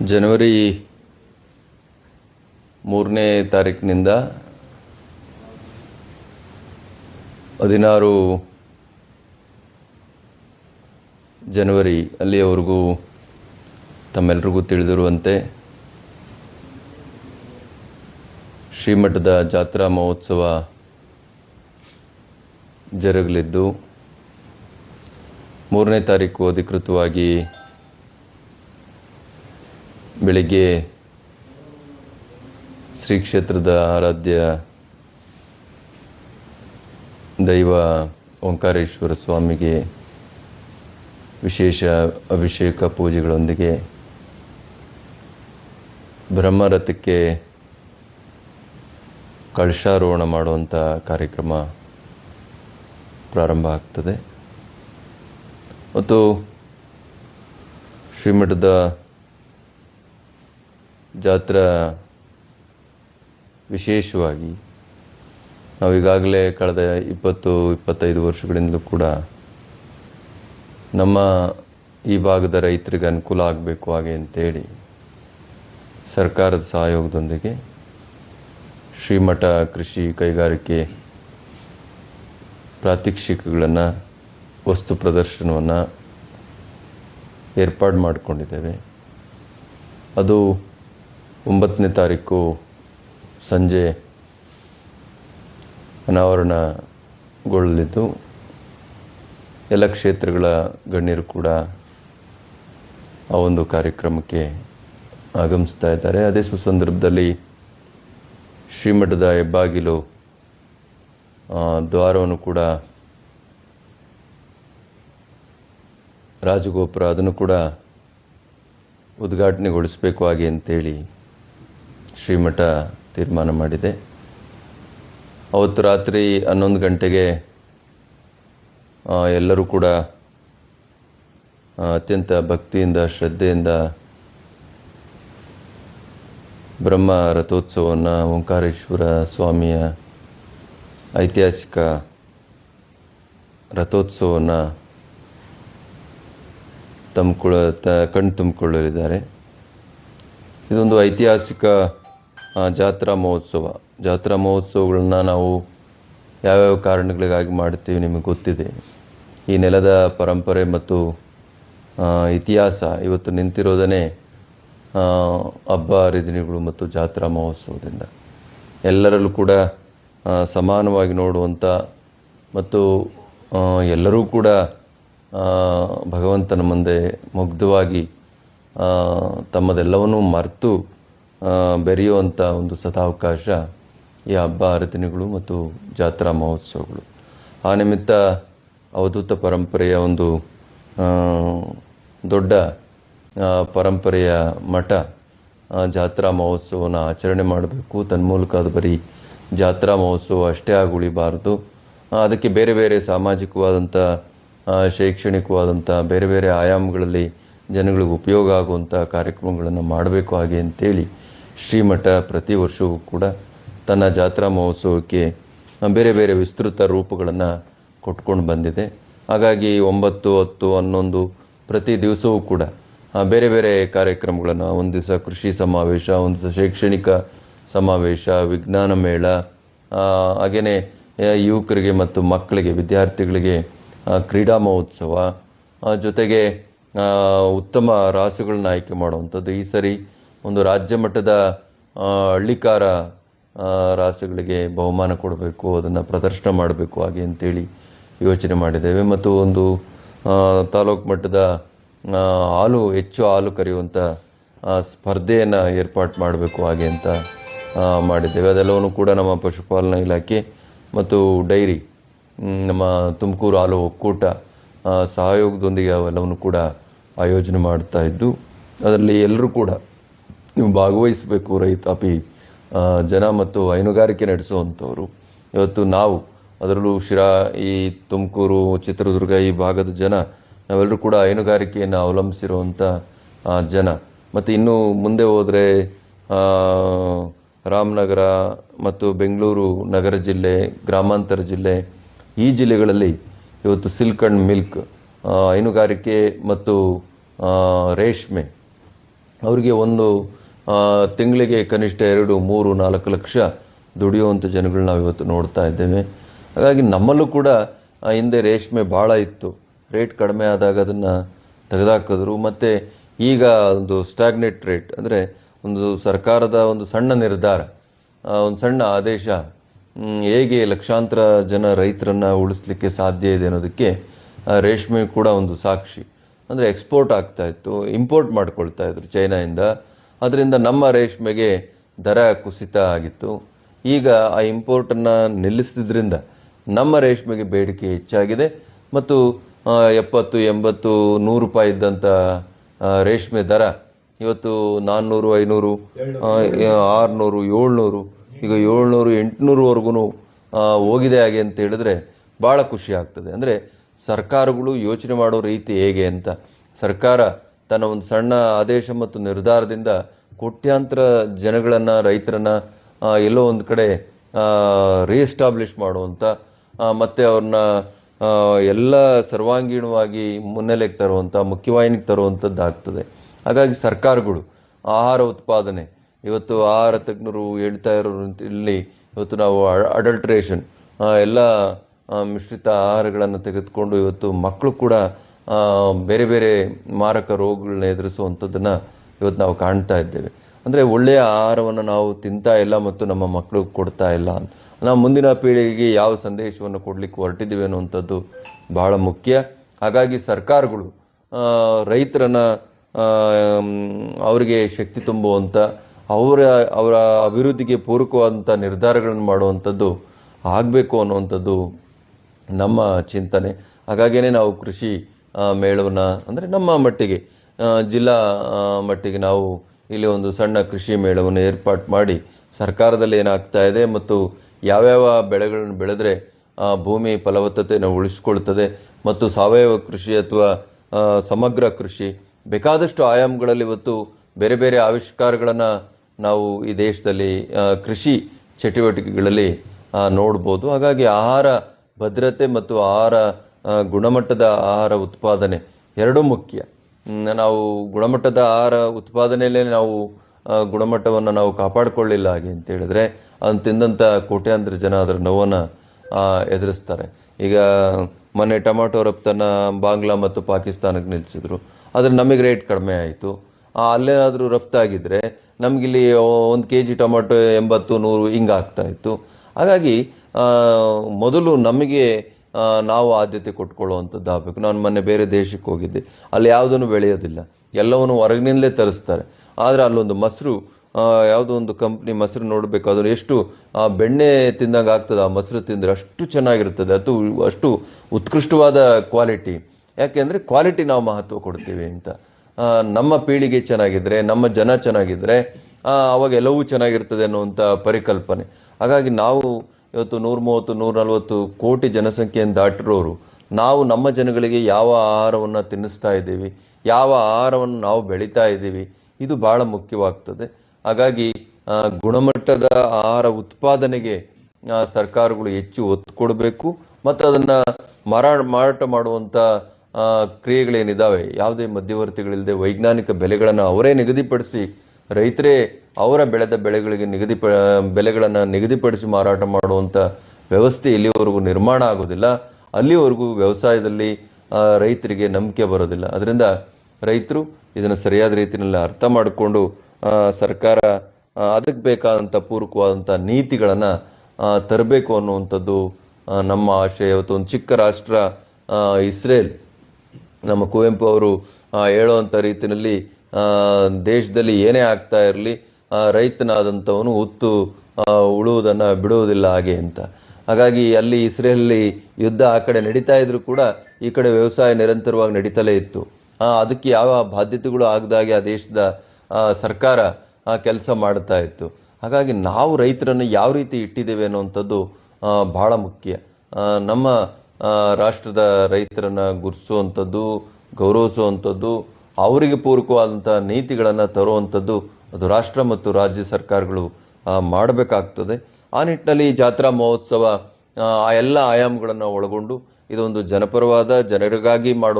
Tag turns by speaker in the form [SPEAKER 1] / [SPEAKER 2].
[SPEAKER 1] ಜನವರಿ ಮೂರನೇ ತಾರೀಕಿನಿಂದ ಹದಿನಾರು ಜನವರಿ ಅಲ್ಲಿಯವರೆಗೂ ತಮ್ಮೆಲ್ರಿಗೂ ತಿಳಿದಿರುವಂತೆ ಶ್ರೀಮಠದ ಜಾತ್ರಾ ಮಹೋತ್ಸವ ಜರುಗಲಿದ್ದು ಮೂರನೇ ತಾರೀಕು ಅಧಿಕೃತವಾಗಿ ಬೆಳಿಗ್ಗೆ ಶ್ರೀ ಕ್ಷೇತ್ರದ ಆರಾಧ್ಯ ದೈವ ಓಂಕಾರೇಶ್ವರ ಸ್ವಾಮಿಗೆ ವಿಶೇಷ ಅಭಿಷೇಕ ಪೂಜೆಗಳೊಂದಿಗೆ ಬ್ರಹ್ಮರಥಕ್ಕೆ ಕಳಶಾರೋಹಣ ಮಾಡುವಂಥ ಕಾರ್ಯಕ್ರಮ ಪ್ರಾರಂಭ ಆಗ್ತದೆ. ಮತ್ತು ಶ್ರೀಮಠದ ಜಾತ್ರಾ ವಿಶೇಷವಾಗಿ ನಾವು ಈಗಾಗಲೇ ಕಳೆದ ಇಪ್ಪತ್ತು, ಇಪ್ಪತ್ತೈದು ವರ್ಷಗಳಿಂದಲೂ ಕೂಡ ನಮ್ಮ ಈ ಭಾಗದ ರೈತರಿಗೆ ಅನುಕೂಲ ಆಗಬೇಕು ಹಾಗೆ ಅಂತೇಳಿ ಸರ್ಕಾರದ ಸಹಯೋಗದೊಂದಿಗೆ ಶ್ರೀಮಠ ಕೃಷಿ ಕೈಗಾರಿಕೆ ಪ್ರಾತ್ಯಕ್ಷಿಕಗಳನ್ನು, ವಸ್ತು ಪ್ರದರ್ಶನವನ್ನು ಏರ್ಪಾಡು ಮಾಡಿಕೊಂಡಿದ್ದೇವೆ. ಅದು ಒಂಬತ್ತನೇ ತಾರೀಕು ಸಂಜೆ ಅನಾವರಣಗೊಳ್ಳಲಿದ್ದು, ಎಲ್ಲ ಕ್ಷೇತ್ರಗಳ ಗಣ್ಯರು ಕೂಡ ಆ ಒಂದು ಕಾರ್ಯಕ್ರಮಕ್ಕೆ ಆಗಮಿಸ್ತಾ ಇದ್ದಾರೆ. ಅದೇ ಸುಸಂದರ್ಭದಲ್ಲಿ ಶ್ರೀಮಠದ ಹೆಬ್ಬಾಗಿಲು ದ್ವಾರವನ್ನು ಕೂಡ ರಾಜಗೋಪುರ ಅದನ್ನು ಕೂಡ ಉದ್ಘಾಟನೆಗೊಳಿಸಬೇಕು ಹಾಗೆ ಅಂತೇಳಿ ಶ್ರೀಮಠ ತೀರ್ಮಾನ ಮಾಡಿದೆ. ಅವತ್ತು ರಾತ್ರಿ ಹನ್ನೊಂದು ಗಂಟೆಗೆ ಎಲ್ಲರೂ ಕೂಡ ಅತ್ಯಂತ ಭಕ್ತಿಯಿಂದ, ಶ್ರದ್ಧೆಯಿಂದ ಬ್ರಹ್ಮ ರಥೋತ್ಸವವನ್ನು ಓಂಕಾರೇಶ್ವರ ಸ್ವಾಮಿಯ ಐತಿಹಾಸಿಕ ರಥೋತ್ಸವವನ್ನು ತಂಬ್ಕೊಳ್ಳ ತ, ಕಣ್ಣು ತುಂಬಿಕೊಳ್ಳಲಿದ್ದಾರೆ. ಇದೊಂದು ಐತಿಹಾಸಿಕ ಜಾತ್ರಾ ಮಹೋತ್ಸವ. ಜಾತ್ರಾ ಮಹೋತ್ಸವಗಳನ್ನ ನಾವು ಯಾವ್ಯಾವ ಕಾರಣಗಳಿಗಾಗಿ ಮಾಡ್ತೀವಿ ನಿಮಗೆ ಗೊತ್ತಿದೆ. ಈ ನೆಲದ ಪರಂಪರೆ ಮತ್ತು ಇತಿಹಾಸ ಇವತ್ತು ನಿಂತಿರೋದನ್ನೇ ಹಬ್ಬ, ಹರಿದಿನಗಳು ಮತ್ತು ಜಾತ್ರಾ ಮಹೋತ್ಸವದಿಂದ. ಎಲ್ಲರಲ್ಲೂ ಕೂಡ ಸಮಾನವಾಗಿ ನೋಡುವಂಥ ಮತ್ತು ಎಲ್ಲರೂ ಕೂಡ ಭಗವಂತನ ಮುಂದೆ ಮುಗ್ಧವಾಗಿ ತಮ್ಮದೆಲ್ಲವನ್ನೂ ಮರೆತು ಬೆರೆಯುವಂಥ ಒಂದು ಸದಾವಕಾಶ ಈ ಹಬ್ಬ ಹರಿದಿನಗಳು ಮತ್ತು ಜಾತ್ರಾ ಮಹೋತ್ಸವಗಳು. ಆ ನಿಮಿತ್ತ ಅವಧೂತ ಪರಂಪರೆಯ ಒಂದು ದೊಡ್ಡ ಪರಂಪರೆಯ ಮಠ ಜಾತ್ರಾ ಮಹೋತ್ಸವನ ಆಚರಣೆ ಮಾಡಬೇಕು. ತನ್ಮೂಲಕ ಅದು ಬರೀ ಜಾತ್ರಾ ಮಹೋತ್ಸವ ಅಷ್ಟೇ ಆಗಿ ಉಳಿಬಾರದು ಅದಕ್ಕೆ ಬೇರೆ ಬೇರೆ ಸಾಮಾಜಿಕವಾದಂಥ ಶೈಕ್ಷಣಿಕವಾದಂಥ ಬೇರೆ ಬೇರೆ ಆಯಾಮಗಳಲ್ಲಿ ಜನಗಳಿಗೆ ಉಪಯೋಗ ಆಗುವಂಥ ಕಾರ್ಯಕ್ರಮಗಳನ್ನು ಮಾಡಬೇಕು ಹಾಗೆ ಅಂತೇಳಿ ಶ್ರೀಮಠ ಪ್ರತಿ ವರ್ಷವೂ ಕೂಡ ತನ್ನ ಜಾತ್ರಾ ಮಹೋತ್ಸವಕ್ಕೆ ಬೇರೆ ಬೇರೆ ವಿಸ್ತೃತ ರೂಪಗಳನ್ನು ಕೊಟ್ಕೊಂಡು ಬಂದಿದೆ. ಹಾಗಾಗಿ ಒಂಬತ್ತು, ಹತ್ತು, ಹನ್ನೊಂದು ಪ್ರತಿ ದಿವಸವೂ ಕೂಡ ಬೇರೆ ಬೇರೆ ಕಾರ್ಯಕ್ರಮಗಳನ್ನು, ಒಂದು ದಿವಸ ಕೃಷಿ ಸಮಾವೇಶ, ಒಂದು ದಿವಸ ಶೈಕ್ಷಣಿಕ ಸಮಾವೇಶ, ವಿಜ್ಞಾನ ಮೇಳ ಹಾಗೆಯೇ ಯುವಕರಿಗೆ ಮತ್ತು ಮಕ್ಕಳಿಗೆ, ವಿದ್ಯಾರ್ಥಿಗಳಿಗೆ ಕ್ರೀಡಾ ಮಹೋತ್ಸವ ಜೊತೆಗೆ ಉತ್ತಮ ರಾಸುಗಳನ್ನ ಆಯ್ಕೆ ಮಾಡುವಂಥದ್ದು. ಈ ಸರಿ ಒಂದು ರಾಜ್ಯ ಮಟ್ಟದ ಹಳ್ಳಿಕಾರ ರಾಸುಗಳಿಗೆ ಬಹುಮಾನ ಕೊಡಬೇಕು, ಅದನ್ನು ಪ್ರದರ್ಶನ ಮಾಡಬೇಕು ಹಾಗೆ ಅಂತೇಳಿ ಯೋಚನೆ ಮಾಡಿದ್ದೇವೆ. ಮತ್ತು ಒಂದು ತಾಲೂಕು ಮಟ್ಟದ ಹಾಲು, ಹೆಚ್ಚು ಹಾಲು ಕರೆಯುವಂಥ ಸ್ಪರ್ಧೆಯನ್ನು ಏರ್ಪಾಟ್ ಮಾಡಬೇಕು ಹಾಗೆ ಅಂತ ಮಾಡಿದ್ದೇವೆ. ಅದೆಲ್ಲವನ್ನು ಕೂಡ ನಮ್ಮ ಪಶುಪಾಲನಾ ಇಲಾಖೆ ಮತ್ತು ಡೈರಿ ನಮ್ಮ ತುಮಕೂರು ಹಾಲು ಒಕ್ಕೂಟ ಸಹಯೋಗದೊಂದಿಗೆ ಅವೆಲ್ಲವನ್ನು ಕೂಡ ಆಯೋಜನೆ ಮಾಡ್ತಾ ಇದ್ದು, ಅದರಲ್ಲಿ ಎಲ್ಲರೂ ಕೂಡ ಭಾಗವಹಿಸಬೇಕು ರೈತಾಪಿ ಜನ ಮತ್ತು ಹೈನುಗಾರಿಕೆ ನಡೆಸುವಂಥವ್ರು. ಇವತ್ತು ನಾವು ಅದರಲ್ಲೂ ಶಿರಾ, ಈ ತುಮಕೂರು, ಚಿತ್ರದುರ್ಗ ಈ ಭಾಗದ ಜನ, ನಾವೆಲ್ಲರೂ ಕೂಡ ಹೈನುಗಾರಿಕೆಯನ್ನು ಅವಲಂಬಿಸಿರುವಂಥ ಜನ. ಮತ್ತು ಇನ್ನೂ ಮುಂದೆ ಹೋದರೆ ರಾಮನಗರ ಮತ್ತು ಬೆಂಗಳೂರು ನಗರ ಜಿಲ್ಲೆ, ಗ್ರಾಮಾಂತರ ಜಿಲ್ಲೆ, ಈ ಜಿಲ್ಲೆಗಳಲ್ಲಿ ಇವತ್ತು ಸಿಲ್ಕ್ ಆ್ಯಂಡ್ ಮಿಲ್ಕ್ ಹೈನುಗಾರಿಕೆ ಮತ್ತು ರೇಷ್ಮೆ ಅವರಿಗೆ ಒಂದು ತಿಂಗಳಿಗೆ ಕನಿಷ್ಠ ಎರಡು, ಮೂರು, ನಾಲ್ಕು ಲಕ್ಷ ದುಡಿಯುವಂಥ ಜನಗಳು ನಾವು ಇವತ್ತು ನೋಡ್ತಾ ಇದ್ದೇವೆ. ಹಾಗಾಗಿ ನಮ್ಮಲ್ಲೂ ಕೂಡ ಹಿಂದೆ ರೇಷ್ಮೆ ಭಾಳ ಇತ್ತು. ರೇಟ್ ಕಡಿಮೆ ಆದಾಗ ಅದನ್ನು ತೆಗೆದಾಕಿದ್ರು. ಮತ್ತು ಈಗ ಒಂದು ಸ್ಟಾಗ್ನೆಟ್ ರೇಟ್, ಅಂದರೆ ಒಂದು ಸರ್ಕಾರದ ಒಂದು ಸಣ್ಣ ನಿರ್ಧಾರ ಒಂದು ಸಣ್ಣ ಆದೇಶ ಹೇಗೆ ಲಕ್ಷಾಂತರ ಜನ ರೈತರನ್ನು ಉಳಿಸ್ಲಿಕ್ಕೆ ಸಾಧ್ಯ ಇದೆ ಅನ್ನೋದಕ್ಕೆ ರೇಷ್ಮೆ ಕೂಡ ಒಂದು ಸಾಕ್ಷಿ. ಅಂದರೆ ಎಕ್ಸ್ಪೋರ್ಟ್ ಆಗ್ತಾ ಇತ್ತು ಇಂಪೋರ್ಟ್ ಮಾಡ್ಕೊಳ್ತಾ ಇದ್ರು ಚೈನಾಯಿಂದ. ಅದರಿಂದ ನಮ್ಮ ರೇಷ್ಮೆಗೆ ದರ ಕುಸಿತ ಆಗಿತ್ತು. ಈಗ ಆ ಇಂಪೋರ್ಟನ್ನು ನಿಲ್ಲಿಸಿದ್ರಿಂದ ನಮ್ಮ ರೇಷ್ಮೆಗೆ ಬೇಡಿಕೆ ಹೆಚ್ಚಾಗಿದೆ. ಮತ್ತು ಎಪ್ಪತ್ತು, ಎಂಬತ್ತು, ನೂರು ರೂಪಾಯಿ ಇದ್ದಂಥ ರೇಷ್ಮೆ ದರ ಇವತ್ತು ನಾನ್ನೂರು, ಐನೂರು ಆರುನೂರು, ಏಳ್ನೂರು, ಈಗ ಏಳ್ನೂರು, ಎಂಟುನೂರುವರೆಗೂ ಹೋಗಿದೆ ಹಾಗೆ ಅಂತ ಹೇಳಿದ್ರೆ ಭಾಳ ಖುಷಿ ಆಗ್ತದೆ. ಅಂದರೆ ಸರ್ಕಾರಗಳು ಯೋಚನೆ ಮಾಡೋ ರೀತಿ ಹೇಗೆ ಅಂತ. ಸರ್ಕಾರ ತನ್ನ ಒಂದು ಸಣ್ಣ ಆದೇಶ ಮತ್ತು ನಿರ್ಧಾರದಿಂದ ಕೋಟ್ಯಾಂತರ ಜನಗಳನ್ನು, ರೈತರನ್ನು ಎಲ್ಲೋ ಒಂದು ಕಡೆ ರೀಎಸ್ಟಾಬ್ಲಿಷ್ ಮಾಡುವಂಥ ಮತ್ತು ಅವ್ರನ್ನ ಎಲ್ಲ ಸರ್ವಾಂಗೀಣವಾಗಿ ಮುನ್ನೆಲೆಗೆ ತರುವಂಥ ಮುಖ್ಯವಾಹಿನಿಗೆ ತರುವಂಥದ್ದು ಆಗ್ತದೆ. ಹಾಗಾಗಿ ಸರ್ಕಾರಗಳು ಆಹಾರ ಉತ್ಪಾದನೆ, ಇವತ್ತು ಆಹಾರ ತಜ್ಞರು ಹೇಳ್ತಾ ಇರೋ ಇಲ್ಲಿ, ಇವತ್ತು ನಾವು ಅಡಲ್ಟ್ರೇಷನ್ ಎಲ್ಲ ಮಿಶ್ರಿತ ಆಹಾರಗಳನ್ನು ತೆಗೆದುಕೊಂಡು ಇವತ್ತು ಮಕ್ಕಳು ಕೂಡ ಬೇರೆ ಬೇರೆ ಮಾರಕ ರೋಗಗಳನ್ನ ಎದುರಿಸುವಂಥದ್ದನ್ನು ಇವತ್ತು ನಾವು ಕಾಣ್ತಾ ಇದ್ದೇವೆ. ಅಂದರೆ ಒಳ್ಳೆಯ ಆಹಾರವನ್ನು ನಾವು ತಿಂತಾ ಇಲ್ಲ ಮತ್ತು ನಮ್ಮ ಮಕ್ಕಳು ಕೊಡ್ತಾ ಇಲ್ಲ ಅಂತ. ನಾವು ಮುಂದಿನ ಪೀಳಿಗೆಗೆ ಯಾವ ಸಂದೇಶವನ್ನು ಕೊಡಲಿಕ್ಕೆ ಹೊರಟಿದ್ದೀವಿ ಅನ್ನುವಂಥದ್ದು ಬಹಳ ಮುಖ್ಯ. ಹಾಗಾಗಿ ಸರ್ಕಾರಗಳು ರೈತರನ್ನು ಅವರಿಗೆ ಶಕ್ತಿ ತುಂಬುವಂಥ ಅವರ ಅವರ ಅಭಿವೃದ್ಧಿಗೆ ಪೂರಕವಾದಂಥ ನಿರ್ಧಾರಗಳನ್ನು ಮಾಡುವಂಥದ್ದು ಆಗಬೇಕು ಅನ್ನುವಂಥದ್ದು ನಮ್ಮ ಚಿಂತನೆ. ಹಾಗಾಗಿಯೇ ನಾವು ಕೃಷಿ ಮೇಳವನ್ನು, ಅಂದರೆ ನಮ್ಮ ಮಟ್ಟಿಗೆ ಜಿಲ್ಲಾ ಮಟ್ಟಿಗೆ ನಾವು ಇಲ್ಲಿ ಒಂದು ಸಣ್ಣ ಕೃಷಿ ಮೇಳವನ್ನು ಏರ್ಪಾಟ್ ಮಾಡಿ ಸರ್ಕಾರದಲ್ಲಿ ಏನಾಗ್ತಾ ಇದೆ ಮತ್ತು ಯಾವ್ಯಾವ ಬೆಳೆಗಳನ್ನು ಬೆಳೆದರೆ ಭೂಮಿ ಫಲವತ್ತತೆಯನ್ನು ಉಳಿಸ್ಕೊಳ್ತದೆ ಮತ್ತು ಸಾವಯವ ಕೃಷಿ ಅಥವಾ ಸಮಗ್ರ ಕೃಷಿ, ಬೇಕಾದಷ್ಟು ಆಯಾಮಗಳಲ್ಲಿ ಇವತ್ತು ಬೇರೆ ಬೇರೆ ಆವಿಷ್ಕಾರಗಳನ್ನು ನಾವು ಈ ದೇಶದಲ್ಲಿ ಕೃಷಿ ಚಟುವಟಿಕೆಗಳಲ್ಲಿ ನೋಡ್ಬೋದು. ಹಾಗಾಗಿ ಆಹಾರ ಭದ್ರತೆ ಮತ್ತು ಆಹಾರ ಗುಣಮಟ್ಟದ ಆಹಾರ ಉತ್ಪಾದನೆ ಎರಡೂ ಮುಖ್ಯ. ನಾವು ಗುಣಮಟ್ಟದ ಆಹಾರ ಉತ್ಪಾದನೆಯಲ್ಲೇ ನಾವು ಗುಣಮಟ್ಟವನ್ನು ನಾವು ಕಾಪಾಡಿಕೊಳ್ಳಿಲ್ಲ ಹಾಗೆ ಅಂತ ಹೇಳಿದ್ರೆ ಅದನ್ನು ತಿಂದಂಥ ಕೋಟ್ಯಾಂತರ ಜನ ಅದರ ನೋವನ್ನು ಎದುರಿಸ್ತಾರೆ. ಈಗ ಮೊನ್ನೆ ಟೊಮಾಟೊ ರಫ್ತನ್ನ ಬಾಂಗ್ಲಾ ಮತ್ತು ಪಾಕಿಸ್ತಾನಕ್ಕೆ ನಿಲ್ಲಿಸಿದ್ರು ಆದರೆ ನಮಗೆ ರೇಟ್ ಕಡಿಮೆ ಆಯಿತು. ಅಲ್ಲೇನಾದರೂ ರಫ್ತಾಗಿದ್ರೆ ನಮಗಿಲ್ಲಿ ಒಂದು ಕೆ ಜಿ ಟೊಮಾಟೊ ಎಂಬತ್ತು, ನೂರು ಹಿಂಗೆ ಆಗ್ತಾ ಇತ್ತು. ಹಾಗಾಗಿ ಮೊದಲು ನಮಗೆ ನಾವು ಆದ್ಯತೆ ಕೊಟ್ಕೊಳ್ಳುವಂಥದ್ದು ಆಗಬೇಕು. ನಾನು ಮೊನ್ನೆ ಬೇರೆ ದೇಶಕ್ಕೆ ಹೋಗಿದ್ದೆ. ಅಲ್ಲಿ ಯಾವುದನ್ನು ಬೆಳೆಯೋದಿಲ್ಲ. ಎಲ್ಲವನ್ನು ಹೊರಗಿನಿಂದಲೇ ತರಿಸ್ತಾರೆ. ಆದರೆ ಅಲ್ಲೊಂದು ಮೊಸರು ಯಾವುದೋ ಒಂದು ಕಂಪ್ನಿ ಮೊಸರು ನೋಡಬೇಕು. ಅದನ್ನು ಎಷ್ಟು ಬೆಣ್ಣೆ ತಿಂದಂಗೆ ಆಗ್ತದೆ. ಆ ಮೊಸರು ತಿಂದರೆ ಅಷ್ಟು ಚೆನ್ನಾಗಿರ್ತದೆ ಅದು ಅಷ್ಟು ಉತ್ಕೃಷ್ಟವಾದ ಕ್ವಾಲಿಟಿ. ಯಾಕೆಂದರೆ ಕ್ವಾಲಿಟಿ ನಾವು ಮಹತ್ವ ಕೊಡ್ತೀವಿ ಅಂತ. ನಮ್ಮ ಪೀಳಿಗೆ ಚೆನ್ನಾಗಿದ್ದರೆ ನಮ್ಮ ಜನ ಚೆನ್ನಾಗಿದ್ರೆ ಆ, ಅವಾಗ ಎಲ್ಲವೂ ಚೆನ್ನಾಗಿರ್ತದೆ ಅನ್ನುವಂಥ ಪರಿಕಲ್ಪನೆ. ಹಾಗಾಗಿ ನಾವು ಇವತ್ತು ನೂರ ಮೂವತ್ತು ನೂರ ನಲವತ್ತು ಕೋಟಿ ಜನಸಂಖ್ಯೆಯನ್ನು ದಾಟಿರೋರು ನಾವು ನಮ್ಮ ಜನಗಳಿಗೆ ಯಾವ ಆಹಾರವನ್ನು ತಿನ್ನಿಸ್ತಾ ಇದ್ದೀವಿ ಯಾವ ಆಹಾರವನ್ನು ನಾವು ಬೆಳೀತಾ ಇದ್ದೀವಿ ಇದು ಬಹಳ ಮುಖ್ಯವಾಗ್ತದೆ. ಹಾಗಾಗಿ ಗುಣಮಟ್ಟದ ಆಹಾರ ಉತ್ಪಾದನೆಗೆ ಸರ್ಕಾರಗಳು ಹೆಚ್ಚು ಒತ್ತು ಕೊಡಬೇಕು ಮತ್ತು ಅದನ್ನು ಮಾರಾ ಮಾರಾಟ ಮಾಡುವಂಥ ಕ್ರಿಯೆಗಳೇನಿದ್ದಾವೆ ಯಾವುದೇ ಮಧ್ಯವರ್ತಿಗಳಿಲ್ಲದೆ ವೈಜ್ಞಾನಿಕ ಬೆಲೆಗಳನ್ನು ಅವರೇ ನಿಗದಿಪಡಿಸಿ ರೈತರೇ, ಅವರ ಬೆಳೆದ ಬೆಳೆಗಳಿಗೆ ನಿಗದಿ ಬೆಲೆಗಳನ್ನು ನಿಗದಿಪಡಿಸಿ ಮಾರಾಟ ಮಾಡುವಂಥ ವ್ಯವಸ್ಥೆ ಇಲ್ಲಿವರೆಗೂ ನಿರ್ಮಾಣ ಆಗೋದಿಲ್ಲ. ಅಲ್ಲಿವರೆಗೂ ವ್ಯವಸಾಯದಲ್ಲಿ ರೈತರಿಗೆ ನಂಬಿಕೆ ಬರೋದಿಲ್ಲ. ಅದರಿಂದ ರೈತರು ಇದನ್ನು ಸರಿಯಾದ ರೀತಿಯಲ್ಲಿ ಅರ್ಥ ಮಾಡಿಕೊಂಡು ಸರ್ಕಾರ ಅದಕ್ಕೆ ಬೇಕಾದಂಥ ಪೂರಕವಾದಂಥ ನೀತಿಗಳನ್ನು ತರಬೇಕು ಅನ್ನುವಂಥದ್ದು ನಮ್ಮ ಆಶಯ. ಇವತ್ತು ಒಂದು ಚಿಕ್ಕ ರಾಷ್ಟ್ರ ಇಸ್ರೇಲ್, ನಮ್ಮ ಕುವೆಂಪು ಅವರು ಹೇಳುವಂಥ ರೀತಿಯಲ್ಲಿ ದೇಶದಲ್ಲಿ ಏನೇ ಆಗ್ತಾ ಇರಲಿ ರೈತನಾದಂಥವನು ಉತ್ತು ಉಳುವುದನ್ನು ಬಿಡುವುದಿಲ್ಲ ಹಾಗೆ ಅಂತ. ಹಾಗಾಗಿ ಅಲ್ಲಿ ಇಸ್ರೇಲಲ್ಲಿ ಯುದ್ಧ ಆ ಕಡೆ ನಡೀತಾ ಇದ್ರು ಕೂಡ ಈ ಕಡೆ ವ್ಯವಸಾಯ ನಿರಂತರವಾಗಿ ನಡೀತಲೇ ಇತ್ತು. ಅದಕ್ಕೆ ಯಾವ ಬಾಧ್ಯತೆಗಳು ಆಗದಾಗೆ ಆ ದೇಶದ ಸರ್ಕಾರ ಕೆಲಸ ಮಾಡ್ತಾ ಇತ್ತು. ಹಾಗಾಗಿ ನಾವು ರೈತರನ್ನು ಯಾವ ರೀತಿ ಇಟ್ಟಿದ್ದೇವೆ ಅನ್ನುವಂಥದ್ದು ಭಾಳ ಮುಖ್ಯ. ನಮ್ಮ ರಾಷ್ಟ್ರದ ರೈತರನ್ನು ಗುರುಸುವಂಥದ್ದು ಗೌರವಿಸುವಂಥದ್ದು ಅವರಿಗೆ ಪೂರಕವಾದಂಥ ನೀತಿಗಳನ್ನು ತರುವಂಥದ್ದು ಅದು ರಾಷ್ಟ್ರ ಮತ್ತು ರಾಜ್ಯ ಸರ್ಕಾರಗಳು ಮಾಡಬೇಕಾಗ್ತದೆ. ಆ ನಿಟ್ಟಿನಲ್ಲಿ ಜಾತ್ರಾ ಮಹೋತ್ಸವ, ಆ ಎಲ್ಲ ಆಯಾಮಗಳನ್ನು ಒಳಗೊಂಡು ಇದೊಂದು ಜನಪರವಾದ, ಜನರಿಗಾಗಿ ಮಾಡುವ